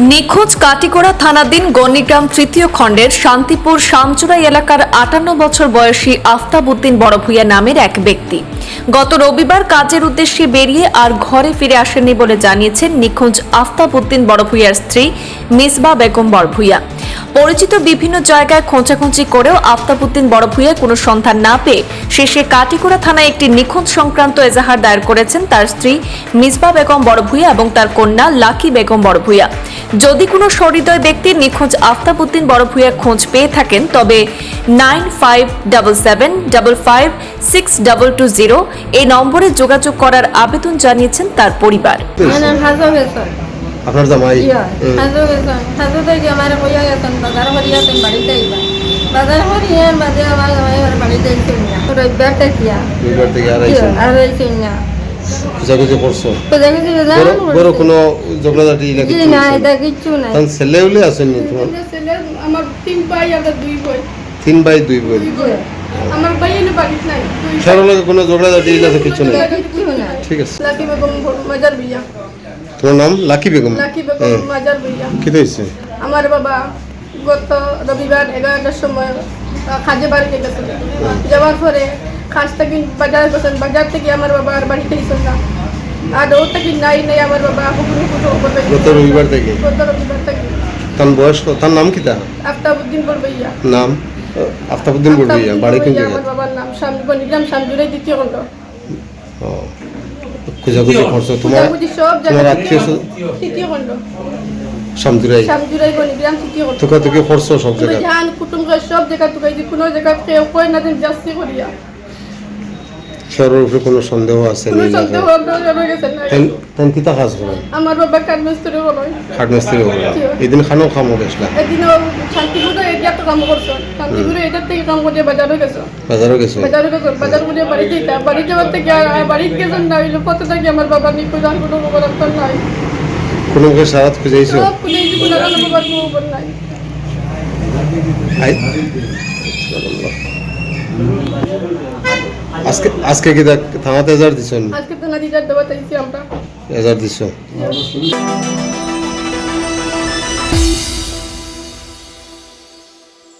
নিখোঁজ কাটিগড়া থানাধীন গণিগ্রাম তৃতীয় খণ্ডের শান্তিপুর শামচুরাই এলাকার আটান্ন বছর বয়সী আফতাব উদ্দিন বড়ভূয়া নামের এক ব্যক্তি। গত রবিবার কাজের উদ্দেশ্যে বেরিয়ে আর ঘরে ফিরে আসেননি বলে জানিয়েছেন নিখোঁজ আফতাবউদ্দিন বড়ভূয়ার স্ত্রী মিসবা বেগম বড়ভূয়া পরিচিত বিভিন্ন জায়গায় খোঁচাখুঁচি করেও আফতাবউদ্দিন বড়ভূয়া কোনো সন্ধান না পেয়ে শেষে কাটিগড়া থানায় একটি নিখোঁজ সংক্রান্ত এজাহার দায়ের করেছেন তার স্ত্রী মিসবা বেগম বড়ভূয়া এবং তার কন্যা লাকি বেগম বড়ভূয়া যদি কোনো সহৃদয় ব্যক্তি নিখোঁজ আফতাবউদ্দিন বড়ভূয়া খোঁজ পেয়ে থাকেন, তবে nine five double seven double five six double two zero এই নম্বরে যোগাযোগ করার আবেদন জানিয়েছেন তার পরিবার। আপনার জামাই বাজার বাড়িতে আমার জামাই না। রবিবার থেকে আর আর খোঁজাখুঁজি করছ? বড় কোনো ঝগড়াঝাটি এটা ছেলে হলে তোমার? আমার তিন ভাই আর দুই বোন। তিন ভাই দুই বোন আমার ভাই এনে বাড়িতে নাই। লগে কোনো ঝগড়াঝাটি আছে কিছু নেই। ঠিক আছে। লাকি বেগম মাজার বিয়া তোমার নাম? লাকি বেগম? লাকি হ্যাঁ। বেগম মাজার বিয়া কি হয়েছে? আমার বাবা গত রবিবার এগারোটার সময় কাজে বাড়িতে গেছেন যাওয়ার পরে খাস থেকে বাজার গেছেন। বাজার থেকে আমার বাবা আর বাড়িতে এসেছেন না। আর ও থেকে নাই নাই আমার বাবা হুকুম হুকুম গত রবিবার থেকে? গত রবিবার থেকে। তার বয়স? তার নাম কি তা আফতাবুদ্দিন বলবইয়া নাম? আফতাবুদ্দিন বলবি বাড়ি কোন আমার বাবার নাম স্বামী বনিগ্রাম স্বামীজুড়ে দ্বিতীয় খণ্ড। ও খোঁজাখুঁজি করছ? তোমার সব তোমার আত্মীয় তৃতীয় খণ্ড। সামজুরাই স্বামীজুড়াই বনিগ্রাম তৃতীয় খণ্ড। তোকে তোকে করছ সব জায়গা জান কুটুম সব জায়গা তোকে যে কোনো জায়গা কেউ কই না দিন জাস্তি করিয়া। উপরে কোনো সন্দেহ আছে নি সন্দেহ আপনার রয়ে গেছে না তেন কিতা কাজ করেন আমার বাবা কাঠ মিস্ত্রি হলো খাট মিস্ত্রি করেন এদিন খানো খামো গেছিলাম এদিনও শান্তিপুরে এটা তো কাম করছ শান্তিপুরে এটার থেকে কাম করে বাজারও গেছো। বাজারও গেছো? বাজারও গেছো বাজার করে বাড়িতে যা বাড়ি যাওয়ার থেকে বাড়িতে গেছেন না হইল কত থেকে আমার বাবা নিখোঁজ আর কোনো খবর আপনার নাই। কোনো মুখে সারাত খুঁজেছো? কোনো কোনো খবর খবর নাই। আই- আজকে আজকে কি থামাতে হাজার দিছ আজকে তো নদীটার দেওয়া চাইছি আমরা। হাজার দিছ।